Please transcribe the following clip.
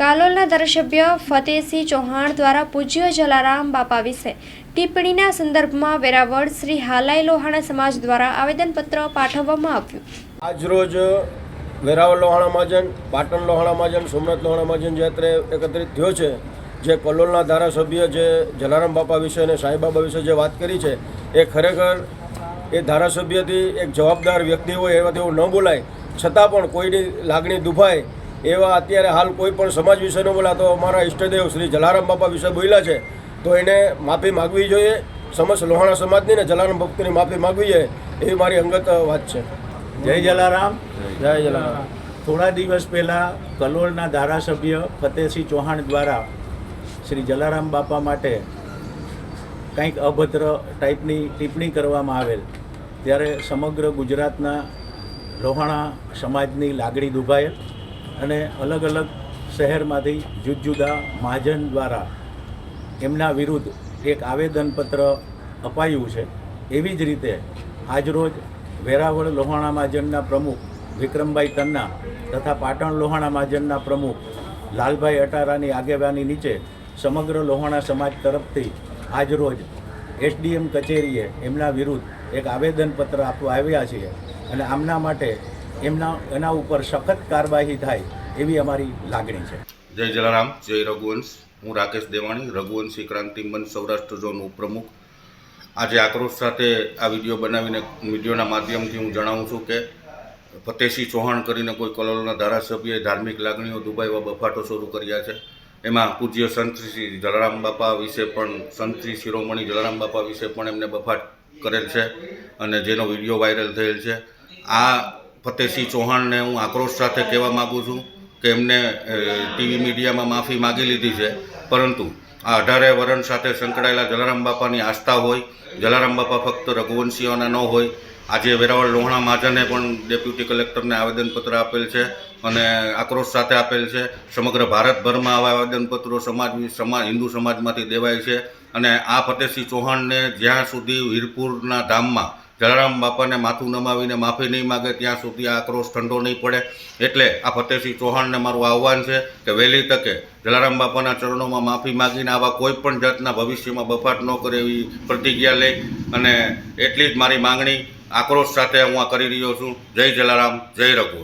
કાલોલના ધારાસભ્ય ફતેહસિંહ ચૌહાણ દ્વારા પૂજ્ય જલારામ બાપા વિશે ટિપ્પણીના સંદર્ભમાં વેરાવળ શ્રી હાલાઈ લોહાણા સમાજ દ્વારા આવેદનપત્ર પાઠવવામાં આવ્યું. આજરોજ વેરાવળ લોહાણા મહાજન, પાટણ લોહાણા મહાજન, સોમનાથ લોહાણા મહાજન જે અત્રે એકત્રિત થયો છે, જે કલોલના ધારાસભ્ય જે જલારામ બાપા વિશે અને સાંઈબાબા વિશે જે વાત કરી છે, એ ખરેખર એ ધારાસભ્યથી એક જવાબદાર વ્યક્તિ હોય એવા તેવું ન બોલાય. છતાં પણ કોઈની લાગણી દુભાય એવા અત્યારે હાલ કોઈ પણ સમાજ વિશે ન બોલાતો અમારા ઈષ્ટદેવ શ્રી જલારામ બાપા વિશે બોલ્યા છે તો એને માફી માગવી જોઈએ. સમસ્ત લોહાણા સમાજની ને જલારામ ભક્તની માફી માગવી જોઈએ એવી મારી અંગત વાત છે. જય જલારામ. જય જલારામ. થોડા દિવસ પહેલાં કલોલના ધારાસભ્ય ફતેહસિંહ ચૌહાણ દ્વારા શ્રી જલારામ બાપા માટે કંઈક અભદ્ર ટાઈપની ટિપ્પણી કરવામાં આવેલ. ત્યારે સમગ્ર ગુજરાતના લોહાણા સમાજની લાગણી દુભાયેલ. અને અલગ અલગ શહેરમાંથી જુદા જુદા મહાજન દ્વારા એમના વિરુદ્ધ એક આવેદનપત્ર અપાયું છે. એવી જ રીતે આજરોજ વેરાવળ લોહાણા મહાજનના પ્રમુખ વિક્રમભાઈ તન્ના તથા પાટણ લોહાણા મહાજનના પ્રમુખ લાલભાઈ અટારાની આગેવાની નીચે સમગ્ર લોહાણા સમાજ તરફથી આજરોજ એસડીએમ કચેરીએ એમના વિરુદ્ધ એક આવેદનપત્ર આપવા આવ્યા છીએ. અને આમના માટે એમના એના ઉપર સખત કાર્યવાહી થાય એવી અમારી લાગણી છે. જય જલારામ, જય રઘુવંશ. હું રાકેશ દેવાણી, રઘુવંશી ક્રાંતિ મંચ સૌરાષ્ટ્ર ઝોન ઉપપ્રમુખ આજે આક્રોશ સાથે આ વીડિયો બનાવીને વિડીયોના માધ્યમથી હું જણાવું છું કે ફતેહસિંહ ચૌહાણ કરીને કોઈ કલોલના ધારાસભ્યએ ધાર્મિક લાગણીઓ દુભાઈવા બફાટો શરૂ કર્યા છે. એમાં પૂજ્ય સંતશ્રી શ્રી જલારામ બાપા વિશે પણ સંતશ્રી શિરોમણી જલારામ બાપા વિશે પણ એમને બફાટ કરેલ છે અને જેનો વીડિયો વાયરલ થયેલ છે. આ ફતેહસિંહ ચૌહાણને હું આક્રોશ સાથે કહેવા માગું છું કે એમને ટીવી મીડિયામાં માફી માગી લીધી છે. પરંતુ આ અઢારે વરણ સાથે સંકળાયેલા જલારામ બાપાની આસ્થા હોય, જલારામ બાપા ફક્ત રઘુવંશીઓના ન હોય આજે વેરાવળ લોહણા મહાજને પણ ડેપ્યુટી કલેક્ટરને આવેદનપત્ર આપેલ છે અને આક્રોશ સાથે આપેલ છે. સમગ્ર ભારતભરમાં આવા આવેદનપત્રો સમાજ સમાજ હિન્દુ સમાજમાંથી દેવાય છે અને આ ફતેહસિંહ ચૌહાણને જ્યાં સુધી વીરપુરના ધામમાં જલારામ બાપાને માથું નમાવીને માફી નહીં માગે, ત્યાં સુધી આ આક્રોશ ઠંડો નહીં પડે. એટલે આ ફતેહસિંહ ચૌહાણને મારું આહ્વાન છે કે વહેલી તકે જલારામ બાપાના ચરણોમાં માફી માગીને આવા કોઈ પણ જાતના ભવિષ્યમાં બફાટ ન કરે એવી પ્રતિજ્ઞા લઈ અને એટલી જ મારી માંગણી આક્રોશ સાથે હું આ કરી રહ્યો છું. જય જલારામ જય રઘુ